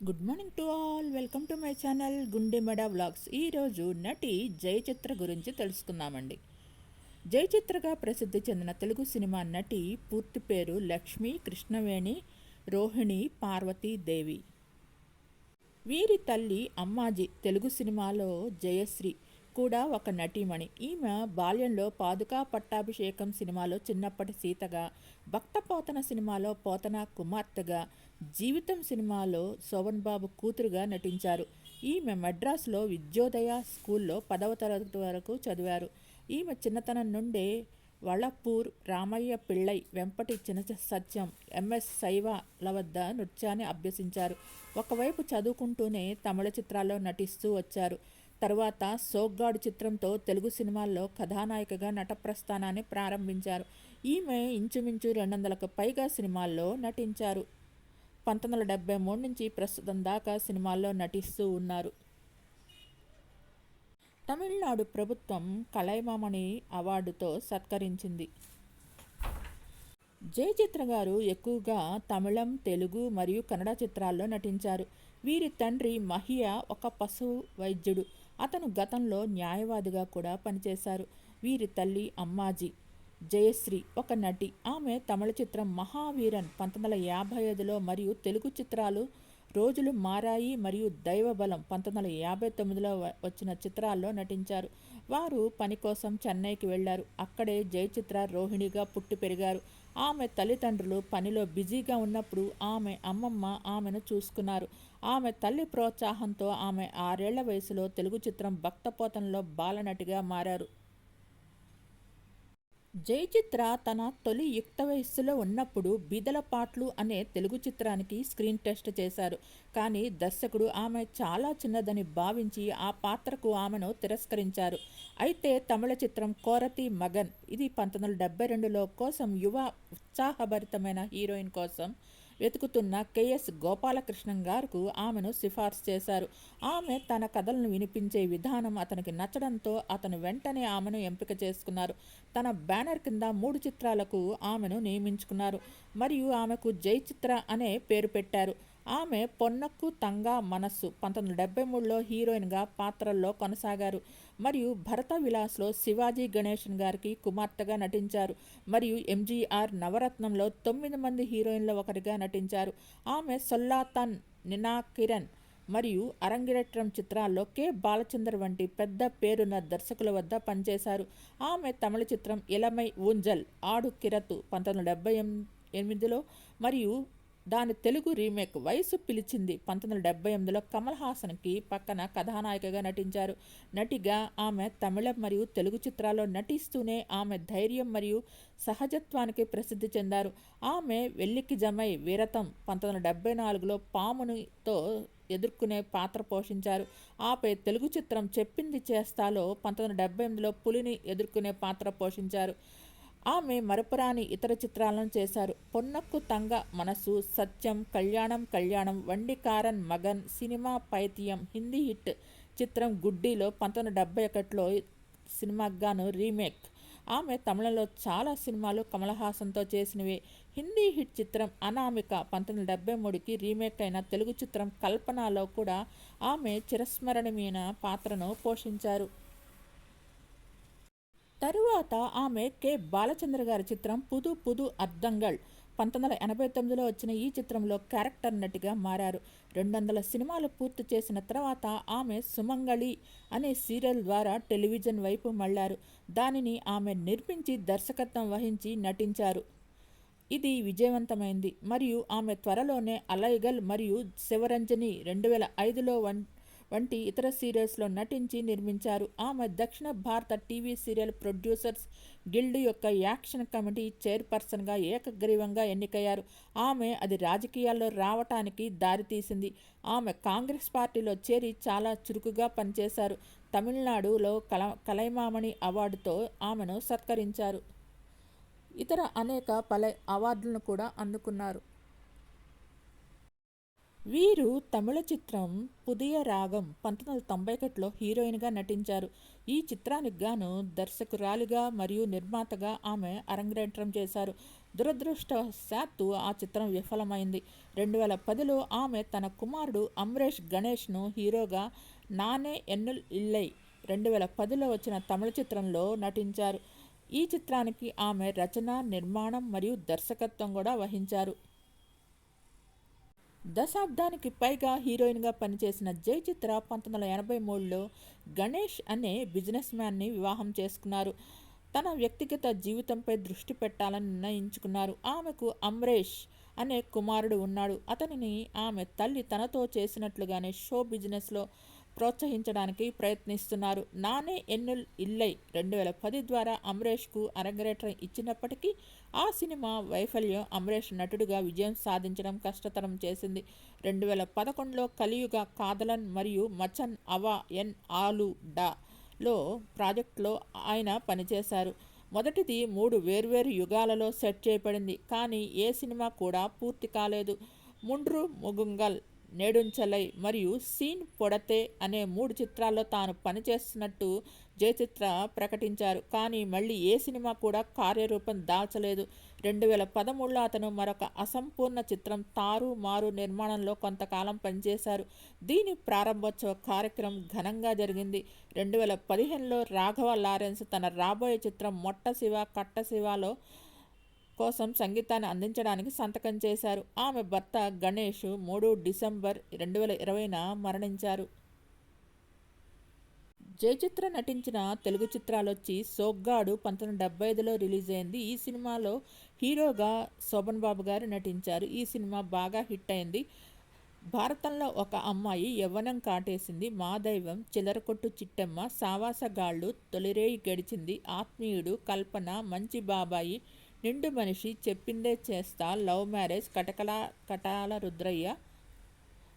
Good morning to all welcome to my channel Gundemeda vlogs ఈరోజు నటి జయచిత్ర గురించి తెలుసుకుందామండి. జయచిత్రగా ప్రసిద్ధి చెందిన తెలుగు సినిమా నటి పూర్తి పేరు లక్ష్మి కృష్ణవేణి రోహిణి పార్వతీదేవి వీరి తల్లి అమ్మాజీ తెలుగు సినిమాలో జయశ్రీ. కూడా ఒక నటీమణి. ఈమె బాల్యంలో పాదుకా పట్టాభిషేకం సినిమాలో చిన్నప్పటి సీతగా భక్త పోతన సినిమాలో పోతన కుమార్తెగా జీవితం సినిమాలో శోభన్ బాబు కూతురుగా నటించారు. ఈమె మద్రాసులో విద్యోదయ స్కూల్లో పదవ తరగతి వరకు చదివారు. ఈమె చిన్నతనం నుండే వళపూర్ రామయ్య పిళ్ళై వెంపటి చిన్న సత్యం ఎంఎస్ శైవల వద్ద నృత్యాన్ని అభ్యసించారు. ఒకవైపు చదువుకుంటూనే తమిళ చిత్రాల్లో నటిస్తూ వచ్చారు. తరువాత సోగ్గాడు చిత్రంతో తెలుగు సినిమాల్లో కథానాయికగా నటప్రస్థానాన్ని ప్రారంభించారు. ఈమె ఇంచుమించు రెండు వందలకు పైగా సినిమాల్లో నటించారు. పంతొమ్మిది వందల డెబ్బై మూడు నుంచి ప్రస్తుతం దాకా సినిమాల్లో నటిస్తూ ఉన్నారు. తమిళనాడు ప్రభుత్వం కళైమామణి అవార్డుతో సత్కరించింది. జయచిత్ర గారు ఎక్కువగా తమిళం తెలుగు మరియు కన్నడ చిత్రాల్లో నటించారు. వీరి తండ్రి మహియా ఒక పశు వైద్యుడు అతను గతంలో న్యాయవాదిగా కూడా పనిచేశారు. వీరి తల్లి అమ్మాజీ జయశ్రీ ఒక నటి. ఆమె తమిళ చిత్రం మహావీరన్ పంతొమ్మిది వందల యాభై ఐదులో మరియు తెలుగు చిత్రాలు రోజులు మారాయి మరియు దైవబలం పంతొమ్మిది వందల యాభై తొమ్మిదిలో వచ్చిన చిత్రాల్లో నటించారు. వారు పని కోసం చెన్నైకి వెళ్ళారు అక్కడే జయచిత్ర రోహిణిగా పుట్టి పెరిగారు. ఆమె తల్లిదండ్రులు పనిలో బిజీగా ఉన్నప్పుడు ఆమె అమ్మమ్మ ఆమెను చూసుకున్నారు. ఆమె తల్లి ప్రోత్సాహంతో ఆమె ఆరేళ్ళ వయసులో తెలుగు చిత్రం భక్తపోతంలో బాలనటిగా మారారు. జయచిత్ర తన తొలి యుక్త వయస్సులో ఉన్నప్పుడు బీదల పాటలు అనే తెలుగు చిత్రానికి స్క్రీన్ టెస్ట్ చేశారు. కానీ దర్శకుడు ఆమె చాలా చిన్నదని భావించి ఆ పాత్రకు ఆమెను తిరస్కరించారు. అయితే తమిళ చిత్రం కోరతి మగన్ ఇది పంతొమ్మిది వందల డెబ్బై రెండులో కోసం యువ ఉత్సాహభరితమైన హీరోయిన్ కోసం వెతుకుతున్న కెఎస్ గోపాలకృష్ణం గారుకు ఆమెను సిఫార్సు చేశారు. ఆమె తన కథలను వినిపించే విధానం అతనికి నచ్చడంతో అతను వెంటనే ఆమెను ఎంపిక చేసుకున్నారు. తన బ్యానర్ కింద మూడు చిత్రాలకు ఆమెను నియమించుకున్నారు. మరియు ఆమెకు జై చిత్ర అనే పేరు పెట్టారు. ఆమె పొన్నక్కు తంగా మనస్సు పంతొమ్మిది వందల డెబ్బై మూడులో హీరోయిన్గా పాత్రల్లో కొనసాగారు. మరియు భరత విలాస్లో శివాజీ గణేషన్ గారికి కుమార్తెగా నటించారు. మరియు ఎంజీఆర్ నవరత్నంలో తొమ్మిది మంది హీరోయిన్ల ఒకరిగా నటించారు. ఆమె సొల్లాతన్ నినా కిరణ్ మరియు అరంగిరట్రం చిత్రాల్లో కె. బాలచందర్ వంటి పెద్ద పేరున్న దర్శకుల వద్ద పనిచేశారు. ఆమె తమిళ చిత్రం ఇలమై ఊంజల్ ఆడు కిరతు పంతొమ్మిది వందల డెబ్బై ఎనిమిదిలో మరియు దాని తెలుగు రీమేక్ వయసు పిలిచింది. పంతొమ్మిది వందల డెబ్బై ఎనిమిదిలో కమల్ హాసన్కి పక్కన కథానాయికగా నటించారు. నటిగా ఆమె తమిళ మరియు తెలుగు చిత్రాల్లో నటిస్తూనే ఆమె ధైర్యం మరియు సహజత్వానికి ప్రసిద్ధి చెందారు. ఆమె వెల్లికి జమై వీరతం పంతొమ్మిది వందల డెబ్బై నాలుగులో పామునితో ఎదుర్కొనే పాత్ర పోషించారు. ఆపై తెలుగు చిత్రం చెప్పింది చేస్తాలో పంతొమ్మిది వందల డెబ్బై ఎనిమిదిలో పులిని ఎదుర్కొనే పాత్ర పోషించారు. ఆమె మరపురాని ఇతర చిత్రాలను చేశారు. పొన్నక్కు తంగ మనసు సత్యం కళ్యాణం కళ్యాణం వండికారన్ మగన్ సినిమా పైతియం హిందీ హిట్ చిత్రం గుడ్డీలో పంతొమ్మిది డెబ్బై ఒకటిలో సినిమాగాను రీమేక్. ఆమె తమిళంలో చాలా సినిమాలు కమల్ హాసన్తో చేసినవి. హిందీ హిట్ చిత్రం అనామిక పంతొమ్మిది డెబ్బై మూడుకి రీమేక్ అయిన తెలుగు చిత్రం కల్పనలో కూడా ఆమె చిరస్మరణీయమైన పాత్రను పోషించారు. తరువాత ఆమె కె. బాలచంద్ర గారి చిత్రం పుదు పుదు అర్ధంగల్ పంతొమ్మిది వందల ఎనభై తొమ్మిదిలో వచ్చిన ఈ చిత్రంలో క్యారెక్టర్ నటిగా మారారు. రెండు వందల సినిమాలు పూర్తి చేసిన తర్వాత ఆమె సుమంగళి అనే సీరియల్ ద్వారా టెలివిజన్ వైపు మళ్ళారు దానిని ఆమె నిర్మించి దర్శకత్వం వహించి నటించారు. ఇది విజయవంతమైంది. మరియు ఆమె త్వరలోనే అలైగల్ మరియు శివరంజని రెండు వేల ఐదులో వన్ వంటి ఇతర సీరియల్స్లో నటించి నిర్మించారు. ఆమె దక్షిణ భారత టీవీ సీరియల్ ప్రొడ్యూసర్స్ గిల్డ్ యొక్క యాక్షన్ కమిటీ చైర్పర్సన్గా ఏకగ్రీవంగా ఎన్నికయ్యారు. ఆమె అది రాజకీయాల్లో రావటానికి దారితీసింది. ఆమె కాంగ్రెస్ పార్టీలో చేరి చాలా చురుకుగా పనిచేశారు. తమిళనాడులో కల కలైమామణి అవార్డుతో ఆమెను సత్కరించారు. ఇతర అనేక పల అవార్డులను కూడా అందుకున్నారు. వీరు తమిళ చిత్రం పుదియ రాగం పంతొమ్మిది వందల తొంభై ఒకటిలో హీరోయిన్గా నటించారు. ఈ చిత్రానికి గాను దర్శకురాలిగా మరియు నిర్మాతగా ఆమె అరంగేట్రం చేశారు. దురదృష్టవశాత్తు ఆ చిత్రం విఫలమైంది. రెండు వేల పదిలో ఆమె తన కుమారుడు అమరేష్ గణేష్ను హీరోగా నానే ఎన్నుల్ ఇల్లై రెండు వేల పదిలో వచ్చిన తమిళ చిత్రంలో నటించారు. ఈ చిత్రానికి ఆమె రచన నిర్మాణం మరియు దర్శకత్వం కూడా వహించారు. దశాబ్దానికి పైగా హీరోయిన్గా పనిచేసిన జై చిత్ర పంతొమ్మిది వందల ఎనభై మూడులో గణేష్ అనే బిజినెస్ మ్యాన్ని వివాహం చేసుకున్నారు. తన వ్యక్తిగత జీవితంపై దృష్టి పెట్టాలని నిర్ణయించుకున్నారు. ఆమెకు అమ్రేష్ అనే కుమారుడు ఉన్నాడు. అతనిని ఆమె తల్లి తనతో చేసినట్లుగానే షో బిజినెస్లో ప్రోత్సహించడానికి ప్రయత్నిస్తున్నారు. నానే ఎన్నుల్ ఇల్లై రెండు వేల పది ద్వారా అమరేష్కు అరంగరేట్రం ఇచ్చినప్పటికీ ఆ సినిమా వైఫల్యం అమరేష్ నటుడిగా విజయం సాధించడం కష్టతరం చేసింది. రెండు వేల పదకొండులో కలియుగ కాదలన్ మరియు మచన్ అవా ఎన్ ఆలు డాలో ప్రాజెక్టులో ఆయన పనిచేశారు. మొదటిది మూడు వేర్వేరు యుగాలలో సెట్ చేయబడింది. కానీ ఏ సినిమా కూడా పూర్తి కాలేదు. ముండ్రు ముగుంగల్ నేడుంచలై మరియు సీన్ పొడతే అనే మూడు చిత్రాల్లో తాను పనిచేస్తున్నట్టు జయచిత్ర ప్రకటించారు. కానీ మళ్ళీ ఏ సినిమా కూడా కార్యరూపం దాల్చలేదు. రెండు వేల పదమూడులో అతను మరొక అసంపూర్ణ చిత్రం తారు మారు నిర్మాణంలో కొంతకాలం పనిచేశారు. దీని ప్రారంభోత్సవ కార్యక్రమం ఘనంగా జరిగింది. రెండు వేల పదిహేనులో రాఘవ లారెన్స్ తన రాబోయే చిత్రం మొట్ట శివ కట్ట శివలో కోసం సంగీతాన్ని అందించడానికి సంతకం చేశారు. ఆమె భర్త గణేష్ మూడు డిసెంబర్ రెండు వేల ఇరవైన మరణించారు. జయచిత్ర నటించిన తెలుగు చిత్రాలు వచ్చి సోగ్గాడు పంతొమ్మిది డెబ్బై ఐదులో రిలీజ్ అయింది. ఈ సినిమాలో హీరోగా శోభన్ బాబు గారు నటించారు. ఈ సినిమా బాగా హిట్ అయింది. భారతంలో ఒక అమ్మాయి యవ్వనం కాటేసింది. మా దైవం చిల్లరకొట్టు చిట్టమ్మ సావాసగాళ్ళు తొలిరేయి గడిచింది. ఆత్మీయుడు కల్పన మంచి బాబాయి నిండు మనిషి చెప్పిందే చేస్తా లవ్ మ్యారేజ్ కటకల కటాల రుద్రయ్య.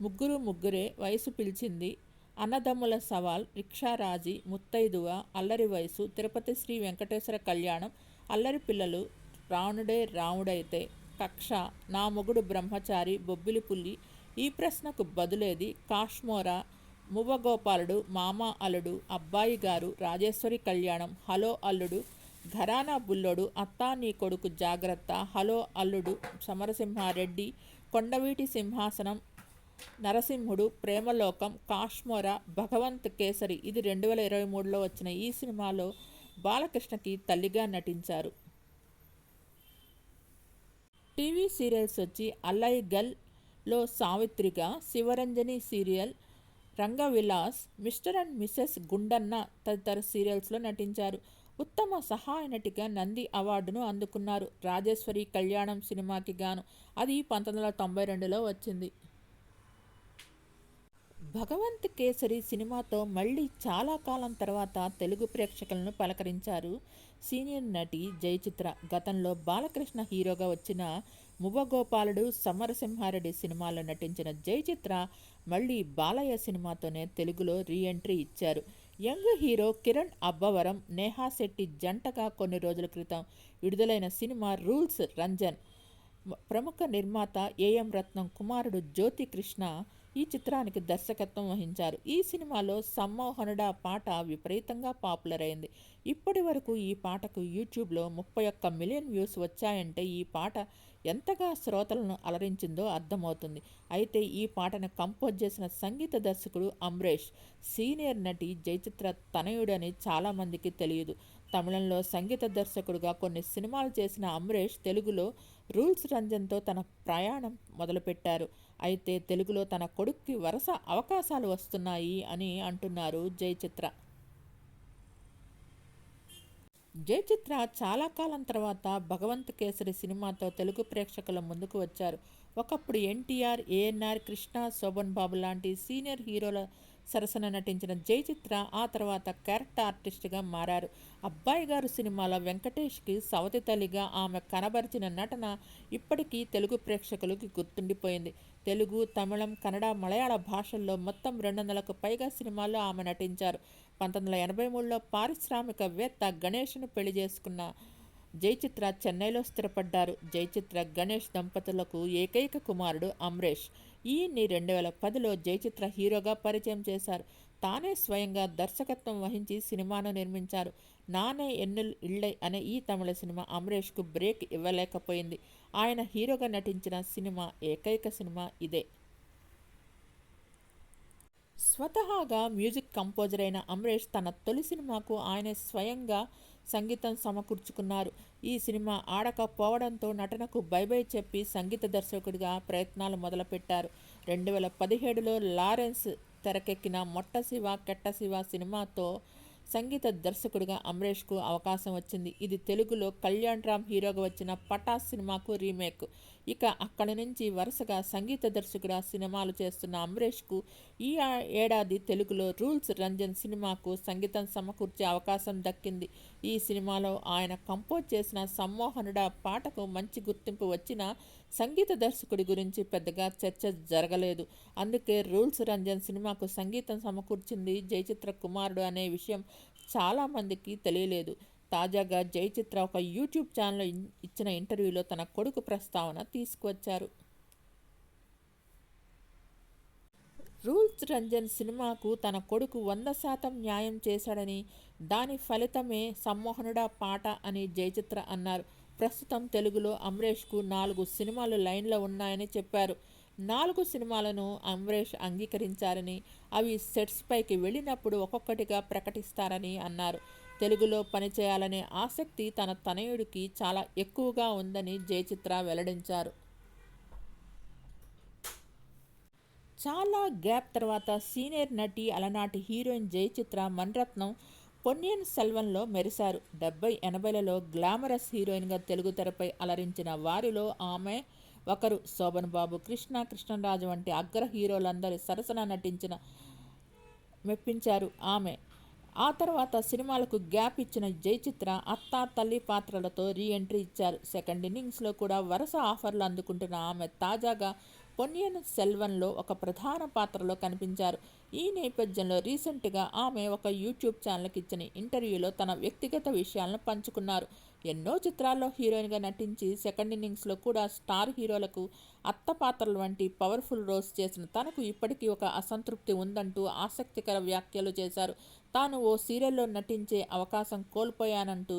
ముగ్గురు ముగ్గురే వయసు పిలిచింది. అన్నదమ్ముల సవాల్ రిక్షారాజీ ముత్తైదువ అల్లరి వయసు తిరుపతి శ్రీ వెంకటేశ్వర కళ్యాణం అల్లరి పిల్లలు రావణుడే రాముడైతే కక్ష నా మొగుడు బ్రహ్మచారి బొబ్బిలి పుల్లి ఈ ప్రశ్నకు బదులేది కాష్మోరా మువ్వగోపాలుడు మామ అల్లుడు అబ్బాయి గారు రాజేశ్వరి కళ్యాణం హలో అల్లుడు ఘరానా బుల్లోడు అత్తా నీ కొడుకు జాగ్రత్త హలో అల్లుడు సమరసింహారెడ్డి కొండవీటి సింహాసనం నరసింహుడు ప్రేమలోకం కాశ్మోర భగవంత్ కేసరి. ఇది రెండు వేల ఇరవై మూడులో వచ్చిన ఈ సినిమాలో బాలకృష్ణకి తల్లిగా నటించారు. టీవీ సీరియల్స్ వచ్చి అల్లై గల్లో సావిత్రిగా Sivaranjani serial Rangavilas mister and missus Gundanna తదితర సీరియల్స్లో నటించారు. ఉత్తమ సహాయ నటిగా నంది అవార్డును అందుకున్నారు. రాజేశ్వరి కళ్యాణం సినిమాకి గాను. అది పంతొమ్మిది వందల తొంభై రెండులో వచ్చింది. భగవంత్ కేసరి సినిమాతో మళ్ళీ చాలా కాలం తర్వాత తెలుగు ప్రేక్షకులను పలకరించారు. సీనియర్ నటి జయచిత్ర. గతంలో బాలకృష్ణ హీరోగా వచ్చిన మువ్వగోపాలుడు సమరసింహారెడ్డి సినిమాలో నటించిన జయచిత్ర మళ్ళీ బాలయ్య సినిమాతోనే తెలుగులో రీ ఎంట్రీ ఇచ్చారు. యంగ్ హీరో కిరణ్ అబ్బవరం నేహా శెట్టి జంటగా కొన్ని రోజుల క్రితం విడుదలైన సినిమా రూల్స్ రంజన్. ప్రముఖ నిర్మాత ఏఎం రత్నం కుమారుడు జ్యోతి కృష్ణ ఈ చిత్రానికి దర్శకత్వం వహించారు. ఈ సినిమాలో సమ్మోహనుడ పాట విపరీతంగా పాపులర్ అయింది. ఇప్పటి వరకు ఈ పాటకు యూట్యూబ్లో ముప్పై ఒక్క మిలియన్ వ్యూస్ వచ్చాయంటే ఈ పాట ఎంతగా శ్రోతలను అలరించిందో అర్థమవుతుంది. అయితే ఈ పాటను కంపోజ్ చేసిన సంగీత దర్శకుడు అమ్రేష్ సీనియర్ నటి జయచిత్ర తనయుడని చాలామందికి తెలియదు. తమిళంలో సంగీత దర్శకుడుగా కొన్ని సినిమాలు చేసిన అమ్రేష్ తెలుగులో రూల్స్ రంజన్తో తన ప్రయాణం మొదలుపెట్టారు. అయితే తెలుగులో తన కొడుక్కి వరుస అవకాశాలు వస్తున్నాయి అని అంటున్నారు జయచిత్ర. జయచిత్ర చాలా కాలం తర్వాత భగవంత్ కేసరి సినిమాతో తెలుగు ప్రేక్షకుల ముందుకు వచ్చారు. ఒకప్పుడు ఎన్టీఆర్ ఏఎన్ఆర్ కృష్ణ శోభన్ బాబు లాంటి సీనియర్ హీరోల సరసన నటించిన జయచిత్ర ఆ తర్వాత క్యారెక్టర్ ఆర్టిస్ట్గా మారారు. అబ్బాయి గారు సినిమాలో వెంకటేష్కి సవతి తల్లిగా ఆమె కనబరిచిన నటన ఇప్పటికీ తెలుగు ప్రేక్షకులకి గుర్తుండిపోయింది. తెలుగు తమిళం కన్నడ మలయాళ భాషల్లో మొత్తం రెండు వందలకు పైగా సినిమాల్లో ఆమె నటించారు. పంతొమ్మిది వందల ఎనభై మూడులో పారిశ్రామికవేత్త గణేష్ను పెళ్ళి చేసుకున్న జయచిత్ర చెన్నైలో స్థిరపడ్డారు. జయచిత్ర గణేష్ దంపతులకు ఏకైక కుమారుడు అమ్రేష్. ఈయన్ని రెండు వేల పదిలో జయచిత్ర హీరోగా పరిచయం చేశారు. తానే స్వయంగా దర్శకత్వం వహించి సినిమాను నిర్మించారు. నానే ఎన్నుల్ ఇళ్ళై అనే ఈ తమిళ సినిమా అమరేష్కు బ్రేక్ ఇవ్వలేకపోయింది. ఆయన హీరోగా నటించిన సినిమా ఏకైక సినిమా ఇదే. స్వతహాగా మ్యూజిక్ కంపోజర్ అయిన అమరేష్ తన తొలి సినిమాకు ఆయనే స్వయంగా సంగీతం సమకూర్చుకున్నారు. ఈ సినిమా ఆడకపోవడంతో నటనకు బై బై చెప్పి సంగీత దర్శకుడిగా ప్రయత్నాలు మొదలుపెట్టారు. రెండు వేల పదిహేడులో లారెన్స్ తెరకెక్కిన మొట్ట శివ కెట్ట శివ సినిమాతో సంగీత దర్శకుడిగా అమరేష్కు అవకాశం వచ్చింది. ఇది తెలుగులో కళ్యాణ్ రామ్ హీరోగా వచ్చిన పటాస్ సినిమాకు రీమేక్. ఇక అక్కడి నుంచి వరుసగా సంగీత దర్శకుడు సినిమాలు చేస్తున్న అమరేష్కు ఈ ఏడాది తెలుగులో రూల్స్ రంజన్ సినిమాకు సంగీతం సమకూర్చే అవకాశం దక్కింది. ఈ సినిమాలో ఆయన కంపోజ్ చేసిన సమ్మోహనుడ పాటకు మంచి గుర్తింపు వచ్చిన సంగీత దర్శకుడి గురించి పెద్దగా చర్చ జరగలేదు. అందుకే రూల్స్ రంజన్ సినిమాకు సంగీతం సమకూర్చింది జయచిత్ర కుమారుడు అనే విషయం చాలామందికి తెలియలేదు. తాజాగా జయచిత్ర ఒక యూట్యూబ్ ఛానల్ ఇచ్చిన ఇంటర్వ్యూలో తన కొడుకు ప్రస్తావన తీసుకువచ్చారు. రూల్స్ రంజన్ సినిమాకు తన కొడుకు వంద శాతం న్యాయం చేశాడని దాని ఫలితమే సమ్మోహనుడా పాట అని జయచిత్ర అన్నారు. ప్రస్తుతం తెలుగులో అమరేష్కు నాలుగు సినిమాలు లైన్లో ఉన్నాయని చెప్పారు. నాలుగు సినిమాలను అమరేష్ అంగీకరించారని అవి సెట్స్ పైకి వెళ్ళినప్పుడు ఒక్కొక్కటిగా ప్రకటిస్తారని అన్నారు. తెలుగులో పనిచేయాలనే ఆసక్తి తన తనయుడికి చాలా ఎక్కువగా ఉందని జయచిత్ర వెల్లడించారు. చాలా గ్యాప్ తర్వాత సీనియర్ నటి అలనాటి హీరోయిన్ జయచిత్ర మన్రత్నం పొన్నియన్ సెల్వన్లో మెరిశారు. డెబ్బై ఎనభైలలో గ్లామరస్ హీరోయిన్గా తెలుగు తెరపై అలరించిన వారిలో ఆమె ఒకరు. శోభన్ బాబు కృష్ణ కృష్ణరాజు వంటి అగ్ర హీరోలందరి సరసన నటించిన మెప్పించారు ఆమె. ఆ తర్వాత సినిమాలకు గ్యాప్ ఇచ్చిన జయచిత్ర అత్త తల్లి పాత్రలతో రీ ఎంట్రీ ఇచ్చారు. సెకండ్ ఇన్నింగ్స్లో కూడా వరుస ఆఫర్లు అందుకుంటున్న ఆమె తాజాగా పొన్నియన్ సెల్వన్లో ఒక ప్రధాన పాత్రలో కనిపించారు. ఈ నేపథ్యంలో రీసెంట్గా ఆమె ఒక యూట్యూబ్ ఛానల్కి ఇచ్చిన ఇంటర్వ్యూలో తన వ్యక్తిగత విషయాలను పంచుకున్నారు. ఎన్నో చిత్రాల్లో హీరోయిన్గా నటించి సెకండ్ ఇన్నింగ్స్లో కూడా స్టార్ హీరోలకు అత్త పాత్రలు వంటి పవర్ఫుల్ రోల్స్ చేసిన తనకు ఇప్పటికీ ఒక అసంతృప్తి ఉందంటూ ఆసక్తికర వ్యాఖ్యలు చేశారు. తాను ఓ సీరియల్లో నటించే అవకాశం కోల్పోయానంటూ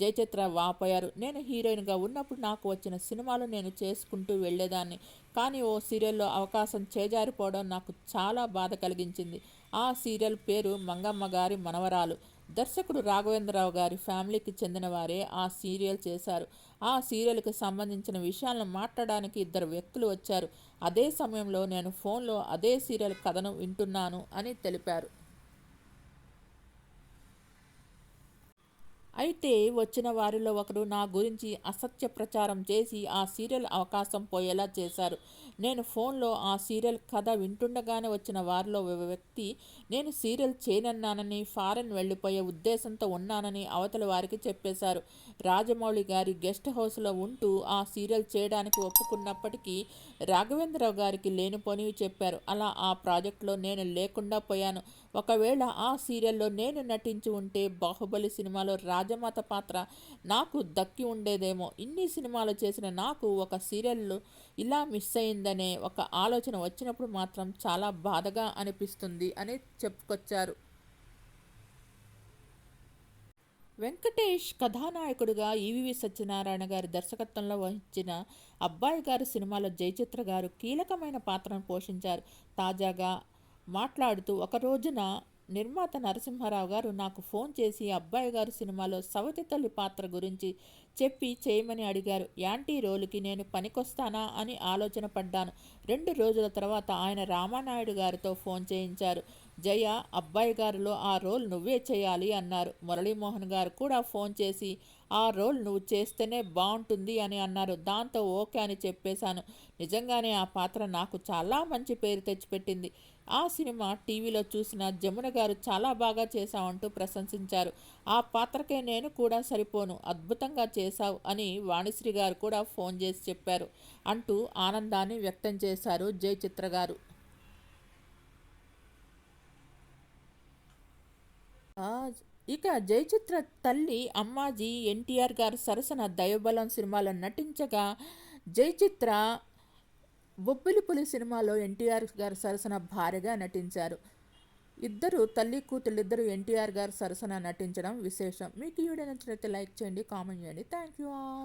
జయచిత్ర వాపోయారు. నేను హీరోయిన్గా ఉన్నప్పుడు నాకు వచ్చిన సినిమాలు నేను చేసుకుంటూ వెళ్ళేదాన్ని. కానీ ఓ సీరియల్లో అవకాశం చేజారిపోవడం నాకు చాలా బాధ కలిగించింది. ఆ సీరియల్ పేరు మంగమ్మ గారి మనవరాలు. దర్శకుడు రాఘవేంద్రరావు గారి ఫ్యామిలీకి చెందిన వారే ఆ సీరియల్ చేశారు. ఆ సీరియల్కి సంబంధించిన విషయాలను మాట్లాడడానికి ఇద్దరు వ్యక్తులు వచ్చారు. అదే సమయంలో నేను ఫోన్లో అదే సీరియల్ కథను వింటున్నాను అని తెలిపారు. అయితే వచ్చిన వారిలో ఒకరు నా గురించి అసత్య ప్రచారం చేసి ఆ సీరియల్ అవకాశం పోయేలా చేశారు. నేను ఫోన్లో ఆ సీరియల్ కథ వింటుండగానే వచ్చిన వారిలో వ్యక్తి నేను సీరియల్ చేయనన్నానని ఫారెన్ వెళ్ళిపోయే ఉద్దేశంతో ఉన్నానని అవతల వారికి చెప్పేశారు. రాజమౌళి గారి గెస్ట్ హౌస్లో ఉంటూ ఆ సీరియల్ చేయడానికి ఒప్పుకున్నప్పటికీ రాఘవేంద్రరావు గారికి లేనిపోనివి చెప్పారు. అలా ఆ ప్రాజెక్టులో నేను లేకుండా పోయాను. ఒకవేళ ఆ సీరియల్లో నేను నటించి ఉంటే బాహుబలి సినిమాలో రాజమాత పాత్ర నాకు దక్కి ఉండేదేమో. ఇన్ని సినిమాలు చేసిన నాకు ఒక సీరియల్లో ఇలా మిస్ అయిందనే ఒక ఆలోచన వచ్చినప్పుడు మాత్రం చాలా బాధగా అనిపిస్తుంది అని చెప్పుకొచ్చారు. వెంకటేష్ కథానాయకుడిగా ఈవివి సత్యనారాయణ గారి దర్శకత్వంలో వహించిన అబ్బాయి గారి సినిమాలో జయచిత్ర గారు కీలకమైన పాత్రను పోషించారు. తాజాగా మాట్లాడుతూ ఒక రోజున నిర్మాత నరసింహారావు గారు నాకు ఫోన్ చేసి అబ్బాయి గారు సినిమాలో సవతి తల్లి పాత్ర గురించి చెప్పి చేయమని అడిగారు. యాంటీ రోలుకి నేను పనికొస్తానా? అని ఆలోచన పడ్డాను. రెండు రోజుల తర్వాత ఆయన రామానాయుడు గారితో ఫోన్ చేయించారు. జయ అబ్బాయి గారిలో ఆ రోల్ నువ్వే చేయాలి అన్నారు. మురళీమోహన్ గారు కూడా ఫోన్ చేసి ఆ రోల్ నువ్వు చేస్తేనే బాగుంటుంది అని అన్నారు. దాంతో ఓకే అని చెప్పేశాను. నిజంగానే ఆ పాత్ర నాకు చాలా మంచి పేరు తెచ్చిపెట్టింది. ఆ సినిమా టీవీలో చూసిన జమున గారు చాలా బాగా చేశావంటూ ప్రశంసించారు. ఆ పాత్రకే నేను కూడా సరిపోను అద్భుతంగా చేశావు అని వాణిశ్రీ గారు కూడా ఫోన్ చేసి చెప్పారు అంటూ ఆనందాన్ని వ్యక్తం చేశారు జయచిత్ర గారు. ఇక జయచిత్ర తల్లి అమ్మాజీ ఎన్టీఆర్ గారు సరసన దైవబలం సినిమాలో నటించగా జయచిత్ర బొబ్బిలి పులి సినిమాలో ఎన్టీఆర్ గారు సరసన భార్యగా నటించారు. ఇద్దరు తల్లి కూతుళ్ళిద్దరూ ఎన్టీఆర్ గారు సరసన నటించడం విశేషం. మీకు ఈ వీడియో నచ్చినట్లయితే లైక్ చేయండి కామెంట్ చేయండి. Thank you all.